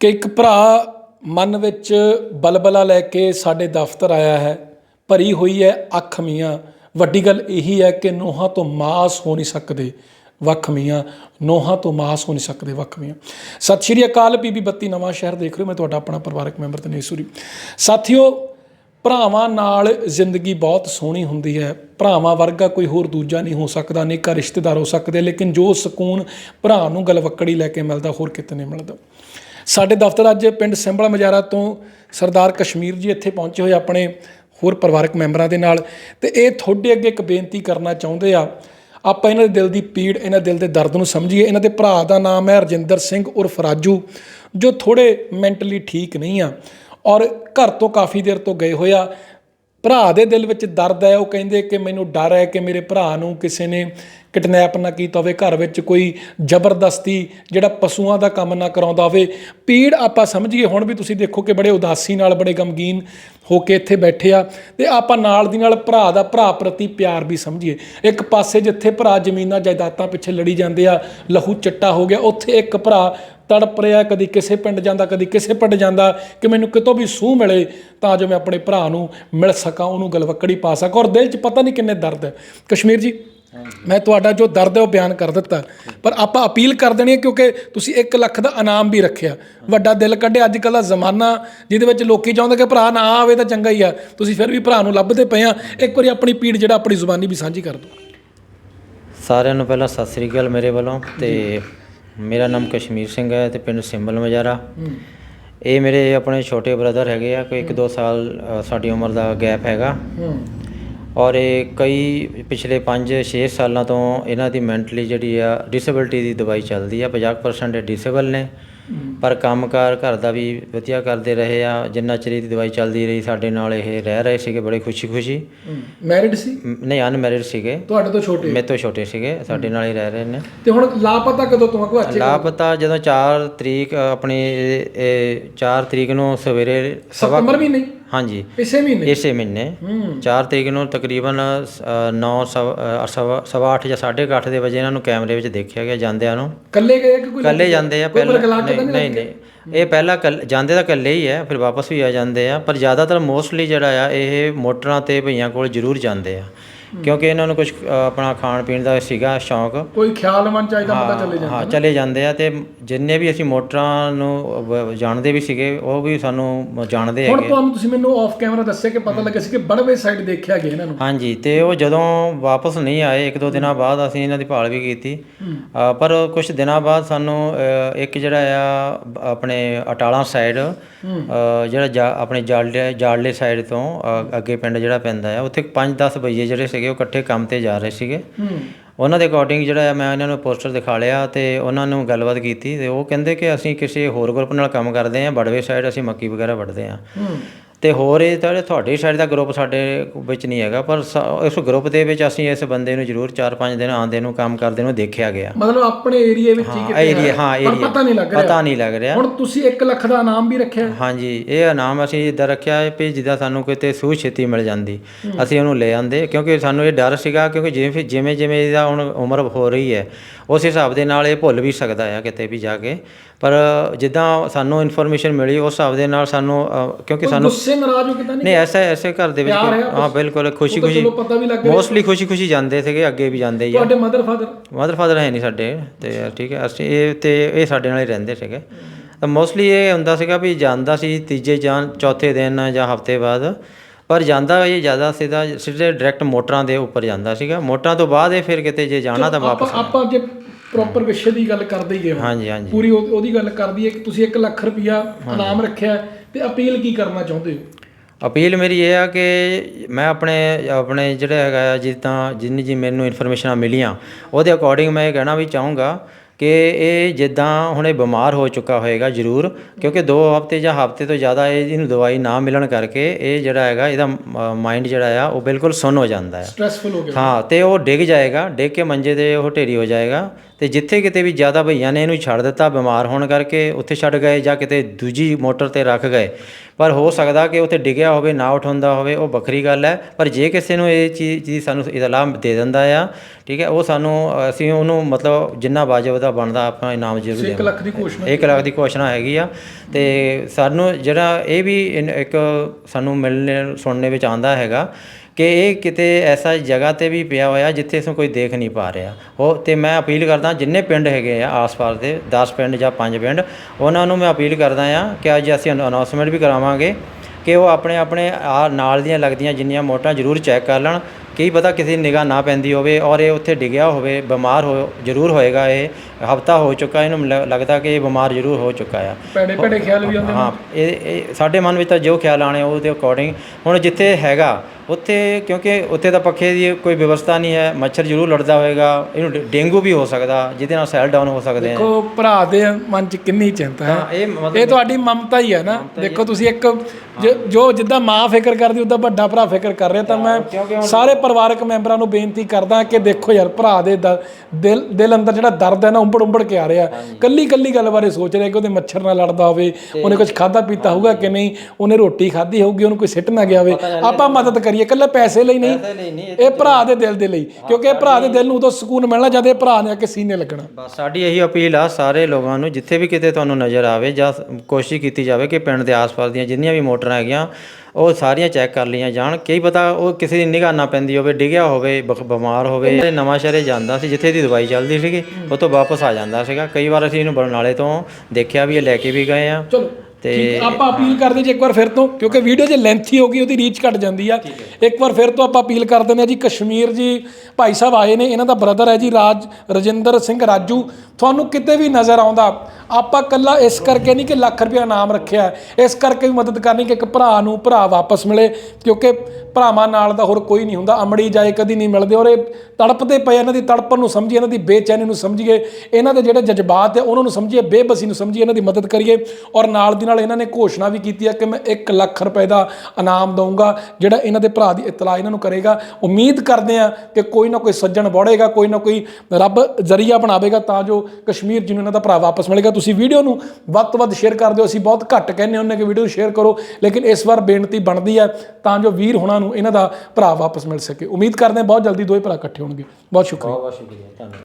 ਕਿ ਇੱਕ ਭਰਾ ਮਨ ਵਿੱਚ ਬਲਬਲਾ ਲੈ ਕੇ ਸਾਡੇ ਦਫ਼ਤਰ ਆਇਆ ਹੈ, ਭਰੀ ਹੋਈ ਹੈ ਅੱਖ ਮੀਆਂ। ਵੱਡੀ ਗੱਲ ਇਹੀ ਹੈ ਕਿ ਨੋਹਾਂ ਤੋਂ ਮਾਸ ਹੋ ਨਹੀਂ ਸਕਦੇ ਵੱਖ ਮੀਆਂ। ਨੋਹਾਂ ਤੋਂ ਮਾਸ ਹੋ ਨਹੀਂ ਸਕਦੇ ਵੱਖ ਮੀਆਂ। ਸਤਿ ਸ਼੍ਰੀ ਅਕਾਲ ਪੀਬੀ ਬੱਤੀ, ਨਵਾਂ ਸ਼ਹਿਰ ਦੇਖ ਰਹੇ ਹੋ। ਮੈਂ ਤੁਹਾਡਾ ਆਪਣਾ ਪਰਿਵਾਰਕ ਮੈਂਬਰ ਤਨੇਸੂਰੀ ਸਾਥੀਓ, ਭਰਾਵਾਂ ਨਾਲ ਜ਼ਿੰਦਗੀ ਬਹੁਤ ਸੋਹਣੀ ਹੁੰਦੀ ਹੈ। ਭਰਾਵਾਂ ਵਰਗਾ ਕੋਈ ਹੋਰ ਦੂਜਾ ਨਹੀਂ ਹੋ ਸਕਦਾ, ਅਨੇਕਾਂ ਰਿਸ਼ਤੇਦਾਰ ਹੋ ਸਕਦੇ, ਲੇਕਿਨ ਜੋ ਸਕੂਨ ਭਰਾ ਨੂੰ ਗਲਵੱਕੜੀ ਲੈ ਕੇ ਮਿਲਦਾ, ਹੋਰ ਕਿਤੇ ਨਹੀਂ ਮਿਲਦਾ। ਸਾਡੇ ਦਫ਼ਤਰ ਅੱਜ ਪਿੰਡ ਸਿੰਬਲਾ ਮਜਾਰਾ ਤੋਂ ਸਰਦਾਰ ਕਸ਼ਮੀਰ ਜੀ ਇੱਥੇ ਪਹੁੰਚੇ ਹੋਏ ਆਪਣੇ ਹੋਰ ਪਰਿਵਾਰਕ ਮੈਂਬਰਾਂ ਦੇ ਨਾਲ ਤੇ ਇਹ ਤੁਹਾਡੇ ਅੱਗੇ ਇੱਕ ਬੇਨਤੀ ਕਰਨਾ ਚਾਹੁੰਦੇ ਆ, ਆਪਾਂ ਇਹਨਾਂ ਦੇ ਦਿਲ ਦੀ ਪੀੜ, ਇਹਨਾਂ ਦਿਲ ਦੇ ਦਰਦ ਨੂੰ ਸਮਝੀਏ। ਇਹਨਾਂ ਦੇ ਭਰਾ ਦਾ ਨਾਮ ਹੈ ਰਜਿੰਦਰ ਸਿੰਘ ਉਰਫ ਰਾਜੂ, ਜੋ ਥੋੜੇ ਮੈਂਟਲੀ ਠੀਕ ਨਹੀਂ ਆ ਔਰ ਘਰ ਤੋਂ ਕਾਫੀ ਦੇਰ ਤੋਂ ਗਏ ਹੋਇਆ ਭਰਾ ਦੇ ਦਿਲ ਵਿੱਚ ਦਰਦ ਹੈ, ਉਹ ਕਹਿੰਦੇ ਕਿ ਮੈਨੂੰ ਡਰ ਹੈ ਕਿ ਮੇਰੇ ਭਰਾ ਨੂੰ ਕਿਸੇ ਨੇ ਕਿਡਨੈਪ ਨਾ ਕੀਤਾ ਹੋਵੇ, ਘਰ ਵਿੱਚ ਕੋਈ ਜ਼ਬਰਦਸਤੀ ਜਿਹੜਾ ਪਸ਼ੂਆਂ ਦਾ ਕੰਮ ਨਾ ਕਰਾਉਂਦਾ ਹੋਵੇ। ਪੀੜ ਆਪਾਂ ਸਮਝੀਏ, ਹੁਣ ਵੀ ਤੁਸੀਂ ਦੇਖੋ ਕਿ ਬੜੇ ਉਦਾਸੀ ਨਾਲ, ਬੜੇ ਗਮਗੀਨ ਹੋ ਕੇ ਇੱਥੇ ਬੈਠੇ ਆ ਤੇ ਆਪਾਂ ਨਾਲ ਦੀ ਨਾਲ ਭਰਾ ਦਾ ਭਰਾ ਪ੍ਰਤੀ ਪਿਆਰ ਵੀ ਸਮਝੀਏ। ਇੱਕ ਪਾਸੇ ਜਿੱਥੇ ਭਰਾ ਜ਼ਮੀਨਾਂ, ਜਾਇਦਾਦਾਂ ਪਿੱਛੇ ਲੜੀ ਜਾਂਦੇ ਆ, ਲਹੂ ਚੱਟਾ ਹੋ ਗਿਆ, ਉੱਥੇ ਇੱਕ ਭਰਾ ਤੜਪ ਰਿਹਾ ਕਦੀ ਕਿਸੇ ਪਿੰਡ ਜਾਂਦਾ, ਕਦੀ ਕਿਸੇ ਪਿੰਡ ਜਾਂਦਾ, ਕਿ ਮੈਨੂੰ ਕਿਤੋਂ ਵੀ ਸੂਹ ਮਿਲੇ, ਤਾਂ ਜੋ ਮੈਂ ਆਪਣੇ ਭਰਾ ਨੂੰ ਮਿਲ ਸਕਾਂ, ਉਹਨੂੰ ਗਲਵੱਕੜੀ ਪਾ ਸਕਾਂ। ਔਰ ਦਿਲ 'ਚ ਪਤਾ ਨਹੀਂ ਕਿੰਨੇ ਦਰਦ ਹੈ। ਕਸ਼ਮੀਰ ਜੀ, ਮੈਂ ਤੁਹਾਡਾ ਜੋ ਦਰਦ ਹੈ, ਉਹ ਬਿਆਨ ਕਰ ਦਿੱਤਾ। ਪਰ ਆਪਾਂ ਅਪੀਲ ਕਰ ਦੇਣੀ ਹੈ, ਕਿਉਂਕਿ ਤੁਸੀਂ 1 ਲੱਖ ਦਾ ਇਨਾਮ ਵੀ ਰੱਖਿਆ। ਵੱਡਾ ਦਿਲ ਕੱਢਿਆ, ਅੱਜ ਕੱਲ੍ਹ ਦਾ ਜ਼ਮਾਨਾ, ਜਿਹਦੇ ਵਿੱਚ ਲੋਕੀ ਚਾਹੁੰਦੇ ਕਿ ਭਰਾ ਨਾ ਆਵੇ ਤਾਂ ਚੰਗਾ ਹੀ ਆ। ਤੁਸੀਂ ਫਿਰ ਵੀ ਭਰਾ ਨੂੰ ਲੱਭਦੇ ਪਏ ਆ। ਇੱਕ ਵਾਰੀ ਆਪਣੀ ਪੀੜ, ਜਿਹੜਾ ਆਪਣੀ ਜ਼ੁਬਾਨੀ ਵੀ ਸਾਂਝੀ ਕਰ ਦਿਓ। ਸਾਰਿਆਂ ਨੂੰ ਪਹਿਲਾਂ ਸਤਿ ਸ੍ਰੀ ਅਕਾਲ ਮੇਰੇ ਵੱਲੋਂ, ਤੇ ਮੇਰਾ ਨਾਮ ਕਸ਼ਮੀਰ ਸਿੰਘ ਹੈ ਤੇ ਪਿੰਡ ਸਿੰਬਲ ਮਜਾਰਾ। ਇਹ ਮੇਰੇ ਆਪਣੇ ਛੋਟੇ ਬ੍ਰਦਰ ਹੈਗੇ ਆ ਕੋਈ 1-2 ਸਾਲ ਅ, ਸਾਡੀ ਉਮਰ ਦਾ ਗੈਪ ਹੈਗਾ। ਔਰ ਇਹ ਕਈ ਪਿਛਲੇ 5-6 ਸਾਲਾਂ ਤੋਂ ਇਹਨਾਂ ਦੀ ਮੈਂਟਲੀ ਜਿਹੜੀ ਆ ਡਿਸੇਬਿਲਟੀ ਦੀ ਦਵਾਈ ਚੱਲਦੀ ਆ 50% ਇਹ ਡਿਸੇਬਲ ਨੇ। ਪਰ ਕੰਮਕਾਰ ਘਰ ਦਾ ਵੀ ਵਧੀਆ ਕਰਦੇ ਰਹੇ ਆ ਜਿੰਨਾ ਚਿਰ ਇਹਦੀ ਦਵਾਈ ਚੱਲਦੀ ਰਹੀ ਸਾਡੇ ਨਾਲ ਇਹ ਰਹਿ ਰਹੇ ਸੀਗੇ ਬੜੇ ਖੁਸ਼ੀ-ਖੁਸ਼ੀ। ਮੈਰਿਡ ਸੀ? ਨਹੀਂ ਅਨਮੈਰਿਡ ਸੀਗੇ। ਤੁਹਾਡੇ ਤੋਂ ਛੋਟੇ? ਮੇਰੇ ਤੋਂ ਛੋਟੇ ਸੀਗੇ ਸਾਡੇ ਨਾਲ ਹੀ ਰਹਿ ਰਹੇ ਨੇ। ਤੇ ਹੁਣ ਲਾਪਤਾ ਕਦੋਂ ਤੋਂ ਆ? ਗਵਾਚੇ ਲਾਪਤਾ ਜਦੋਂ 4 ਤਰੀਕ ਆਪਣੀ ਇਹ- ਇਹ 4 ਤਰੀਕ ਨੂੰ ਸਵੇਰੇ ਸਵਾ ਸਤੰਬਰ ਮਹੀਨੇ? ਹਾਂਜੀ। ਇਸੇ ਮਹੀਨੇ? ਇਸੇ ਮਹੀਨੇ। 4 ਤਰੀਕ ਨੂੰ ਤਕਰੀਬਨ 9 ਸਵਾ 8 ਜਾਂ 8:30 ਦੇ ਵਜੇ ਇਹਨਾਂ ਨੂੰ ਕੈਮਰੇ ਵਿੱਚ ਦੇਖਿਆ ਗਿਆ ਜਾਂਦਿਆਂ ਨੂੰ। ਕੱਲੇ ਗਏ ਕਿ ਕੋਈ ਕੱਲੇ ਜਾਂਦੇ ਆ ਪਹਿਲਾਂ ਨਹੀਂ ਨਹੀਂ ਇਹ ਪਹਿਲਾਂ ਜਾਂਦੇ ਤਾਂ ਕੱਲੇ ਹੀ ਆ ਫਿਰ ਵਾਪਸ ਵੀ ਆ ਜਾਂਦੇ ਆ ਪਰ ਜ਼ਿਆਦਾਤਰ ਮੋਸਟਲੀ ਜਿਹੜਾ ਆ ਇਹ ਮੋਟਰਾਂ ਤੇ ਭਈਆਂ ਕੋਲ ਜ਼ਰੂਰ ਜਾਂਦੇ ਆ। ਕਿਉਂਕਿ ਇਹਨਾਂ ਨੂੰ ਕੁਝ ਆਪਣਾ ਖਾਣ ਪੀਣ ਦਾ ਸੀਗਾ ਸ਼ੌਂਕ। ਕੋਈ ਖਿਆਲ ਮਨ ਚਾਹੀਦਾ ਬੰਦਾ ਚੱਲੇ ਜਾਂਦਾ ਹਾਂ ਚਲੇ ਜਾਂਦੇ ਆ ਤੇ ਜਿੰਨੇ ਵੀ ਅਸੀਂ ਮੋਟਰਾਂ ਨੂੰ ਜਾਣਦੇ ਵੀ ਸੀਗੇ ਉਹ ਵੀ ਸਾਨੂੰ ਜਾਣਦੇ ਹੁਣ ਹੈਗੇ। ਤੁਹਾਨੂੰ ਤੁਸੀਂ ਮੈਨੂੰ ਆਫ ਕੈਮਰਾ ਦੱਸਿਆ ਕਿ ਪਤਾ ਲੱਗਾ ਸੀ ਕਿ ਬੜਵੇ ਸਾਈਡ ਦੇਖਿਆ ਗਿਆ ਇਹਨਾਂ ਨੂੰ। ਹਾਂਜੀ ਤੇ ਉਹ ਜਦੋਂ ਵਾਪਸ ਨਹੀਂ ਆਏ ਇੱਕ ਦੋ ਦਿਨਾਂ ਬਾਅਦ ਅਸੀਂ ਇਹਨਾਂ ਦੀ ਭਾਲ ਵੀ ਕੀਤੀ। ਪਰ ਕੁਝ ਦਿਨਾਂ ਬਾਅਦ ਸਾਨੂੰ ਇੱਕ ਜਿਹੜਾ ਆ ਆਪਣੇ ਅਟਾਲਾ ਸਾਈਡ ਜਿਹੜਾ ਆਪਣੇ ਜਾਲੜੇ ਜਾਲੜੇ ਸਾਈਡ ਤੋਂ ਅੱਗੇ ਪਿੰਡ ਜਿਹੜਾ ਪੈਂਦਾ ਆ ਉੱਥੇ 5-10 ਬਈਏ ਜਿਹੜੇ ਸੀਗੇ ਉਹ ਇਕੱਠੇ ਕੰਮ ਤੇ ਜਾ ਰਹੇ ਸੀਗੇ। ਉਹਨਾਂ ਦੇ ਅਕੋਰਡਿੰਗ ਜਿਹੜਾ ਆ ਮੈਂ ਇਹਨਾਂ ਨੂੰ ਪੋਸਟਰ ਦਿਖਾ ਲਿਆ ਤੇ ਉਹਨਾਂ ਨੂੰ ਗੱਲਬਾਤ ਕੀਤੀ ਤੇ ਉਹ ਕਹਿੰਦੇ ਕਿ ਅਸੀਂ ਕਿਸੇ ਹੋਰ ਗਰੁੱਪ ਨਾਲ ਕੰਮ ਕਰਦੇ ਹਾਂ ਬੜਵੇ ਸਾਈਡ ਅਸੀਂ ਮੱਕੀ ਵਗੈਰਾ ਵੱਢਦੇ ਹਾਂ। ਹੂੰ ਤੇ ਹੋਰ ਇਹ ਤਾਂ ਤੁਹਾਡੇ ਸਾਈਡ ਦਾ ਗਰੁੱਪ ਸਾਡੇ ਵਿੱਚ ਨਹੀਂ ਹੈਗਾ ਪਰ ਸ- ਇਸ ਗਰੁੱਪ ਦੇ ਵਿੱਚ ਅਸੀਂ ਇਸ ਬੰਦੇ ਨੂੰ ਜ਼ਰੂਰ 4-5 ਦਿਨ ਆਉਂਦੇ ਨੂੰ ਕੰਮ ਕਰਦੇ ਨੂੰ ਦੇਖਿਆ ਗਿਆ। ਮਤਲਬ ਆਪਣੇ ਏਰੀਆ ਵਿੱਚ ਹੀ ਕਿਤੇ ਏਰੀਆ ਹਾਂ ਪਰ ਏਰੀਆ ਪਤਾ ਨਹੀਂ ਲੱਗ ਰਿਹਾ। ਪਤਾ ਨਹੀਂ ਲੱਗ ਰਿਹਾ। ਹੁਣ ਤੁਸੀਂ 1 ਲੱਖ ਦਾ ਇਨਾਮ ਵੀ ਰੱਖਿਆ ਹਾਂਜੀ ਇਹ ਇਨਾਮ ਅਸੀਂ ਇਦਾਂ ਰੱਖਿਆ ਹੈ ਵੀ ਜਿੱਦਾਂ ਸਾਨੂੰ ਕਿਤੇ ਸੂਹ ਛੇਤੀ ਮਿਲ ਜਾਂਦੀ। ਅਸੀਂ ਉਹਨੂੰ ਲੈ ਆਂਦੇ ਕਿਉਂਕਿ ਸਾਨੂੰ ਇਹ ਡਰ ਸੀਗਾ ਕਿਉਂਕਿ ਜਿਵੇਂ ਜਿਵੇਂ ਜਿਵੇਂ ਇਹਦਾ ਹੁਣ ਉਮਰ ਹੋ ਰਹੀ ਹੈ ਉਸ ਹਿਸਾਬ ਦੇ ਨਾਲ ਇਹ ਭੁੱਲ ਵੀ ਸਕਦਾ ਹੈ ਕਿਤੇ ਵੀ ਜਾ ਕੇ। ਪਰ ਜਿੱਦਾਂ ਸਾਨੂੰ ਇਨਫੋਰਮੇਸ਼ਨ ਮਿਲੀ ਉਸ ਹਿਸਾਬ ਦੇ ਨਾਲ ਸਾਨੂੰ ਕਿਉਂਕਿ ਸਾਨੂੰ ਗੁੱਸੇ ਨਾਰਾਜ਼ ਹੋ ਕਿਦਾਂ ਨਹੀਂ ਨਹੀਂ ਐਸਾ ਐਸੇ ਘਰ ਦੇ ਵਿੱਚ ਹੈ ਬਿਲਕੁਲ ਖੁਸ਼ੀ ਖੁਸ਼ੀ ਚਲੋ ਪਤਾ ਵੀ ਲੱਗ ਰਿਹਾ ਮੋਸਟਲੀ ਖੁਸ਼ੀ ਖੁਸ਼ੀ ਜਾਂਦੇ ਸੀਗੇ ਅੱਗੇ ਵੀ ਜਾਂਦੇ ਆ। ਤੁਹਾਡੇ ਮਦਰ ਫਾਦਰ ਮਦਰ ਫਾਦਰ ਹੈ ਨਹੀਂ ਸਾਡੇ ਤੇ ਠੀਕ ਹੈ ਅਸੀਂ ਇਹ ਤੇ ਇਹ ਸਾਡੇ ਨਾਲ ਹੀ ਰਹਿੰਦੇ ਸੀਗੇ। ਤਾਂ ਮੋਸਟਲੀ ਇਹ ਹੁੰਦਾ ਸੀਗਾ ਵੀ ਜਾਂਦਾ ਸੀ ਤੀਜੇ ਜਾਂ ਚੌਥੇ ਦਿਨ ਜਾਂ ਹਫ਼ਤੇ ਬਾਅਦ। ਪਰ ਜਾਂਦਾ ਇਹ ਜ਼ਿਆਦਾ ਸਿੱਧਾ ਸਿੱਧੇ ਡਾਇਰੈਕਟ ਮੋਟਰਾਂ ਦੇ ਉੱਪਰ ਜਾਂਦਾ ਸੀਗਾ। ਮੋਟਰਾਂ ਤੋਂ ਬਾਅਦ ਇਹ ਫਿਰ ਕਿਤੇ ਜੇ ਜਾਣਾ ਤਾਂ ਵਾਪਸ ਆਪਾਂ ਆਪਾਂ ਜੇ ਪ੍ਰੋਪਰ ਵਿਸ਼ੇ ਦੀ ਗੱਲ ਕਰਦੇ ਹੀ ਗਏ ਹਾਂ ਹਾਂਜੀ ਹਾਂਜੀ। ਪੂਰੀ ਉਹ- ਉਹਦੀ ਗੱਲ ਕਰਦੀ ਹੈ ਕਿ ਤੁਸੀਂ 1 ਲੱਖ ਰੁਪਇਆ ਇਨਾਮ ਰੱਖਿਆ ਹੈ ਤੇ ਅਪੀਲ ਕੀ ਕਰਨਾ ਚਾਹੁੰਦੇ ਹੋ? ਅਪੀਲ ਮੇਰੀ ਇਹ ਆ ਕਿ ਮੈਂ ਆਪਣੇ ਆਪਣੇ ਜਿਹੜਾ ਹੈਗਾ ਆ ਜਿੱਦਾਂ ਜਿੰਨੀ ਜੀ ਮੈਨੂੰ ਇਨਫੋਰਮੇਸ਼ਨਾਂ ਮਿਲੀਆਂ ਉਹਦੇ ਅਕੋਰਡਿੰਗ ਮੈਂ ਇਹ ਕਹਿਣਾ ਵੀ ਚਾਹੂੰਗਾ ਕਿ ਇਹ ਜਿੱਦਾਂ ਹੁਣ ਇਹ ਬਿਮਾਰ ਹੋ ਚੁੱਕਾ ਹੋਏਗਾ ਜ਼ਰੂਰ ਕਿਉਂਕਿ 2 ਹਫ਼ਤੇ ਜਾਂ ਹਫ਼ਤੇ ਤੋਂ ਜ਼ਿਆਦਾ ਇਹ ਇਹਨੂੰ ਦਵਾਈ ਨਾ ਮਿਲਣ ਕਰਕੇ ਇਹ ਜਿਹੜਾ ਹੈਗਾ ਇਹਦਾ ਮਾਈਂਡ ਜਿਹੜਾ ਆ ਉਹ ਬਿਲਕੁਲ ਸੁੰਨ ਹੋ ਜਾਂਦਾ ਹੈ ਸਟ੍ਰੈਸਫੁਲ ਹੋ ਗਿਆ। ਹਾਂ ਤੇ ਉਹ ਡਿੱਗ ਜਾਏਗਾ ਡਿੱਗ ਕੇ ਮੰਜੇ ਤੇ ਉਹ ਢੇਰੀ ਹੋ ਜਾਏਗਾ। ਤੇ ਜਿੱਥੇ ਕਿਤੇ ਵੀ ਜ਼ਿਆਦਾ ਭਈਆਂ ਨੇ ਇਹਨੂੰ ਛੱਡ ਦਿੱਤਾ ਬਿਮਾਰ ਹੋਣ ਕਰਕੇ ਉੱਥੇ ਛੱਡ ਗਏ ਜਾਂ ਕਿਤੇ ਦੂਜੀ ਮੋਟਰ ਤੇ ਰੱਖ ਗਏ। ਪਰ ਹੋ ਸਕਦਾ ਕਿ ਉੱਥੇ ਡਿੱਗਿਆ ਹੋਵੇ ਨਾ ਉਠਾਉਂਦਾ ਹੋਵੇ ਉਹ ਵੱਖਰੀ ਗੱਲ ਹੈ। ਪਰ ਜੇ ਕਿਸੇ ਨੂੰ ਇਹ ਚੀਜ਼ ਦੀ ਸਾਨੂੰ ਇਤਲਾਹ ਦੇ ਦਿੰਦਾ ਆ ਠੀਕ ਹੈ ਉਹ ਸਾਨੂੰ ਅਸੀਂ ਉਹਨੂੰ ਮਤਲਬ ਜਿੰਨਾ ਵਾਜਬ ਦਾ ਬਣਦਾ ਆਪਾਂ ਇਨਾਮ ਜ਼ਰੂਰ 1 ਦੇਵਾਂਗੇ। ਲੱਖ ਦੀ ਘੋਸ਼ਣਾ 1 ਲੱਖ ਦੀ ਘੋਸ਼ਣਾ ਹੈਗੀ ਆ। ਤੇ ਸਾਨੂੰ ਜਿਹੜਾ ਇਹ ਵੀ ਇੱਕ ਸਾਨੂੰ ਮਿਲਣ ਸੁਣਨੇ ਵਿੱਚ ਆਂਦਾ ਹੈਗਾ ਕਿ ਇਹ ਕਿਤੇ ਐਸਾ ਜਗ੍ਹਾ ਤੇ ਵੀ ਪਿਆ ਹੋਇਆ ਜਿੱਥੇ ਇਸ ਨੂੰ ਕੋਈ ਦੇਖ ਨਹੀਂ ਪਾ ਰਿਹਾ। ਉਹ ਤੇ ਮੈਂ ਅਪੀਲ ਕਰਦਾ ਜਿੰਨੇ ਪਿੰਡ ਹੈਗੇ ਆ ਆਸ-ਪਾਸ ਦੇ 10 ਪਿੰਡ ਜਾਂ 5 ਪਿੰਡ, ਉਹਨਾਂ ਨੂੰ ਮੈਂ ਅਪੀਲ ਕਰਦਾ ਆ ਕਿ ਅੱਜ ਅਸੀਂ ਅਨਾਉਂਸਮੈਂਟ ਵੀ ਕਰਾਵਾਂਗੇ ਕਿ ਉਹ ਆਪਣੇ ਆਪਣੇ ਆ ਨਾਲ ਦੀਆਂ ਲੱਗਦੀਆਂ ਜਿੰਨੀਆਂ ਮੋਟਰਾਂ ਜ਼ਰੂਰ ਚੈੱਕ ਕਰ ਲੈਣ। ਕੀ ਪਤਾ ਕਿਸੇ ਦੀ ਨਿਗਾਹ ਨਾ ਪੈਂਦੀ ਹੋਵੇ ਔਰ ਇਹ ਉੱਥੇ ਡਿੱਗਿਆ ਹੋਵੇ ਬਿਮਾਰ ਹੋ ਜ਼ਰੂਰ ਹੋਏਗਾ ਇਹ। ਹਫਤਾ ਹੋ ਚੁੱਕਾ ਇਹਨੂੰ ਲ- ਲੱਗਦਾ ਕਿ ਇਹ ਬਿਮਾਰ ਜ਼ਰੂਰ ਹੋ ਚੁੱਕਾ ਆ। ਪੈੜੇ ਪੈੜੇ ਖਿਆਲ ਵੀ ਆਉਂਦੇ ਹਾਂ ਇਹ ਇਹ ਸਾਡੇ ਮਨ ਵਿੱਚ ਤਾਂ ਜੋ ਖਿਆਲ ਆਣੇ ਉਹਦੇ ਅਕੋਰਡਿੰਗ ਹੁਣ ਜਿੱਥੇ ਹੈਗਾ ਉੱਥੇ ਕਿਉਂਕਿ ਉੱਥੇ ਤਾਂ ਪੱਖੇ ਦੀ ਕੋਈ ਵਿਵਸਥਾ ਨਹੀਂ ਹੈ ਮੱਛਰ ਜ਼ਰੂਰ ਲੜਦਾ ਹੋਏਗਾ ਇਹਨੂੰ ਡੇ- ਡੇਂਗੂ ਵੀ ਹੋ ਸਕਦਾ ਜਿਹਦੇ ਨਾਲ ਸੈਲ ਡਾਊਨ ਹੋ ਸਕਦੇ ਆ ਦੇਖੋ ਭਰਾ ਦੇ ਮਨ 'ਚ ਕਿੰਨੀ ਚਿੰਤਾ ਹੈ। ਹਾਂ ਇਹ ਮਤਲਬ ਇਹ ਤੁਹਾਡੀ ਮਮਤਾ ਹੀ ਹੈ ਨਾ। ਦੇਖੋ ਤੁਸੀਂ ਇੱਕ ਜ- ਜੋ ਜਿੱਦਾਂ ਮਾਂ ਫਿਕਰ ਕਰਦੀ ਉਦਾਂ ਵੱਡਾ ਭਰਾ ਫਿਕਰ ਕਰ ਰਿਹਾ ਤਾਂ ਮੈਂ ਸਾਰੇ ਪਰਿਵਾਰਕ ਮੈਂਬਰਾਂ ਨੂੰ ਬੇਨਤੀ ਕਰਦਾ ਕਿ ਦੇਖੋ ਯਾਰ ਭਰਾ ਦੇ ਦ- ਦਿਲ ਦਿਲ ਅੰਦਰ ਜਿਹੜਾ ਦਰਦ ਹੈ ਨਾ ਉੰਬੜ ਉੰਬੜ ਕੇ ਆ ਰਿਹਾ। ਕੱਲੀ ਕੱਲੀ ਗੱਲ ਬਾਰੇ ਸੋਚ ਰਿਹਾ ਕਿ ਉਹਦੇ ਮੱਛਰ ਨਾਲ ਲੜਦਾ ਹੋਵੇ ਉਹਨੇ ਕੁਝ ਖਾਦਾ ਪੀਤਾ ਹੋਊਗਾ ਕਿ ਨਹੀਂ ਉਹਨੇ ਰੋਟੀ ਖਾਧੀ ਹੋਊਗੀ ਉਹਨੂੰ ਕੋਈ ਸਿੱਟ ਨਾ ਗਿਆ ਹੋਵੇ। ਆਪਾਂ ਮਦਦ ਕਰੀਏ ਕੱਲੇ ਪੈਸੇ ਲਈ ਨਹੀਂ। ਪੈਸੇ ਲਈ ਨਹੀਂ ਇਹ ਭਰਾ ਦੇ ਦਿਲ ਦੇ ਲਈ ਕਿਉਂਕਿ ਇਹ ਭਰਾ ਦੇ ਦਿਲ ਨੂੰ ਉਦੋਂ ਸਕੂਨ ਮਿਲਣਾ ਜਦ ਇਹ ਭਰਾ ਨੇ ਆ ਕੇ ਸੀਨੇ ਲੱਗਣਾ। ਬਸ ਸਾਡੀ ਇਹੀ ਅਪੀਲ ਆ ਸਾਰੇ ਲੋਕਾਂ ਨੂੰ ਜਿੱਥੇ ਵੀ ਕਿਤੇ ਤੁਹਾਨੂੰ ਨਜ਼ਰ ਆਵੇ ਜਾਂ ਸ- ਕੋਸ਼ਿਸ਼ ਕੀਤੀ ਜਾਵੇ ਕਿ ਪਿੰਡ ਦੇ ਆਸ-ਪਾਸ ਦੀਆਂ ਜਿੰਨੀਆਂ ਵੀ ਮੋਟਰਾਂ ਹੈਗੀਆਂ ਉਹ ਸਾਰੀਆਂ ਚੈੱਕ ਕਰ ਲਈਆਂ, ਜਾਣ ਕਈ ਪਤਾ ਉਹ ਕਿਸੇ ਦੀ ਨਿਗਾਹ ਨਾ ਪੈਂਦੀ ਹੋਵੇ, ਡਿੱਗਿਆ ਹੋਵੇ ਬਖ- ਬਿਮਾਰ ਹੋਵੇ, ਇਹ ਨਵਾਂ ਸ਼ਹਿਰੇ ਜਾਂਦਾ ਸੀ ਜਿੱਥੇ ਦੀ ਦਵਾਈ ਚੱਲਦੀ ਸੀਗੀ ਉਹ ਤੋਂ ਵਾਪਸ ਆ ਜਾਂਦਾ ਸੀਗਾ। ਕਈ ਵਾਰ ਅਸੀਂ ਇਹਨੂੰ ਬਰਨਾਲੇ ਤੋਂ ਦੇਖਿਆ ਵੀ ਇਹ ਲੈ ਕੇ ਵੀ ਗਏ ਆ। ਚਲੋ ਤੇ ਆਪਾਂ ਅਪੀਲ ਕਰਦੇ ਜੀ ਇੱਕ ਵਾਰ ਫਿਰ ਤੋਂ ਕਿਉਂਕਿ ਵੀਡੀਓ ਜੇ ਲੈਂਥੀ ਹੋ ਗਈ ਉਹਦੀ ਰੀਚ ਘਟ ਜਾਂਦੀ ਆ। ਇੱਕ ਵਾਰ ਫਿਰ ਤੋਂ ਆਪਾਂ ਅਪੀਲ ਕਰ ਦਿੰਦੇ ਆ ਜੀ ਕਸ਼ਮੀਰ ਜੀ ਭਾਈ ਸਾਹਿਬ ਆਏ ਨੇ ਇਹਨਾਂ ਦਾ ਬ੍ਰਦਰ ਹੈ ਜੀ ਰਾਜ ਰਜਿੰਦਰ ਸਿੰਘ ਰਾਜੂ। ਤੁਹਾਨੂੰ ਕਿਤੇ ਵੀ ਨਜ਼ਰ ਆਉਂਦਾ ਆਪਾਂ ਕੱਲਾ ਇਸ ਕਰਕੇ ਨਹੀਂ ਕਿ ਲੱਖ ਰੁਪਇਆ ਨਾਮ ਰੱਖਿਆ ਇਸ ਕਰਕੇ ਵੀ ਮਦਦ ਕਰਨੀ ਕਿ ਇੱਕ ਭਰਾ ਨੂੰ ਭਰਾ ਵਾਪਸ ਮਿਲੇ ਕਿਉਂਕਿ ਭਰਾਵਾਂ ਨਾਲ ਦਾ ਹੋਰ ਕੋਈ ਨਹੀਂ ਹੁੰਦਾ ਅਮੜੀ ਜਾਏ ਕਦੀ ਨਹੀਂ ਮਿਲਦੇ ਔਰ ਇਹ ਤੜਪਦੇ ਪਏ ਇਹਨਾਂ ਦੀ ਤੜਪਣ ਨੂੰ ਸਮਝੀਏ ਇਹਨਾਂ ਦੀ ਬੇਚੈਨੀ ਨੂੰ ਸਮਝੀਏ ਇਹਨਾਂ ਦੇ ਜਿਹੜੇ ਜਜ਼ਬਾਤ ਹੈ ਉਹਨਾਂ ਨੂੰ ਸਮਝੀਏ ਬੇਬਸੀ ਨੂੰ ਸਮਝੀਏ ਇਹਨਾਂ ਦੀ ਮਦਦ ਕਰੀਏ ਔਰ ਨਾਲ ਦੀ ਨਾਲ ਇਹਨਾਂ ਨੇ ਘੋਸ਼ਣਾ ਵੀ ਕੀਤੀ ਹੈ ਕਿ ਮੈਂ 1 ਲੱਖ ਰੁਪਏ ਦਾ ਇਨਾਮ ਦਊਂਗਾ, ਜਿਹੜਾ ਇਹਨਾਂ ਦੇ ਭਰਾ ਦੀ ਇਤਲਾਹ ਇਹਨਾਂ ਨੂੰ ਕਰੇਗਾ। ਉਮੀਦ ਕਰਦੇ ਆ ਕਿ ਕੋਈ ਨਾ ਕੋਈ ਸੱਜਣ ਵੜੇਗਾ ਕੋਈ ਨਾ ਕੋਈ ਰੱਬ ਜ਼ਰੀਆ ਬਣਾਵੇਗਾ ਤਾਂ ਜੋ ਕਸ਼ਮੀਰ ਜਿਹਨੂੰ ਇਹਨਾਂ ਦਾ ਭਰਾ ਵਾਪਸ ਮਿਲੇਗਾ। ਤੁਸੀਂ ਵੀਡੀਓ ਨੂੰ ਵੱਧ ਤੋਂ ਵੱਧ ਸ਼ੇਅਰ ਕਰ ਦਿਓ। ਅਸੀਂ ਬਹੁਤ ਘੱਟ ਕਹਿੰਦੇ ਹੁੰਦੇ ਕਿ ਵੀਡੀਓ ਨੂੰ ਸ਼ੇਅਰ ਕਰੋ, ਲੇਕਿਨ ਇਸ ਵਾਰ ਬੇਨਤੀ ਬਣਦੀ ਹੈ ਤਾਂ ਜੋ ਵੀਰ ਹੁਣਾਂ ਨੂੰ ਇਹਨਾਂ ਦਾ ਭਰਾ ਵਾਪਸ ਮਿਲ ਸਕੇ। ਉਮੀਦ ਕਰਦੇ ਹਾਂ ਬਹੁਤ ਜਲਦੀ ਦੋਵੇਂ ਭਰਾ ਇਕੱਠੇ ਹੋਣਗੇ। ਬਹੁਤ ਸ਼ੁਕਰੀਆ। ਬਹੁਤ ਬਹੁਤ ਸ਼ੁਕਰੀਆ। ਧੰਨਵਾਦ।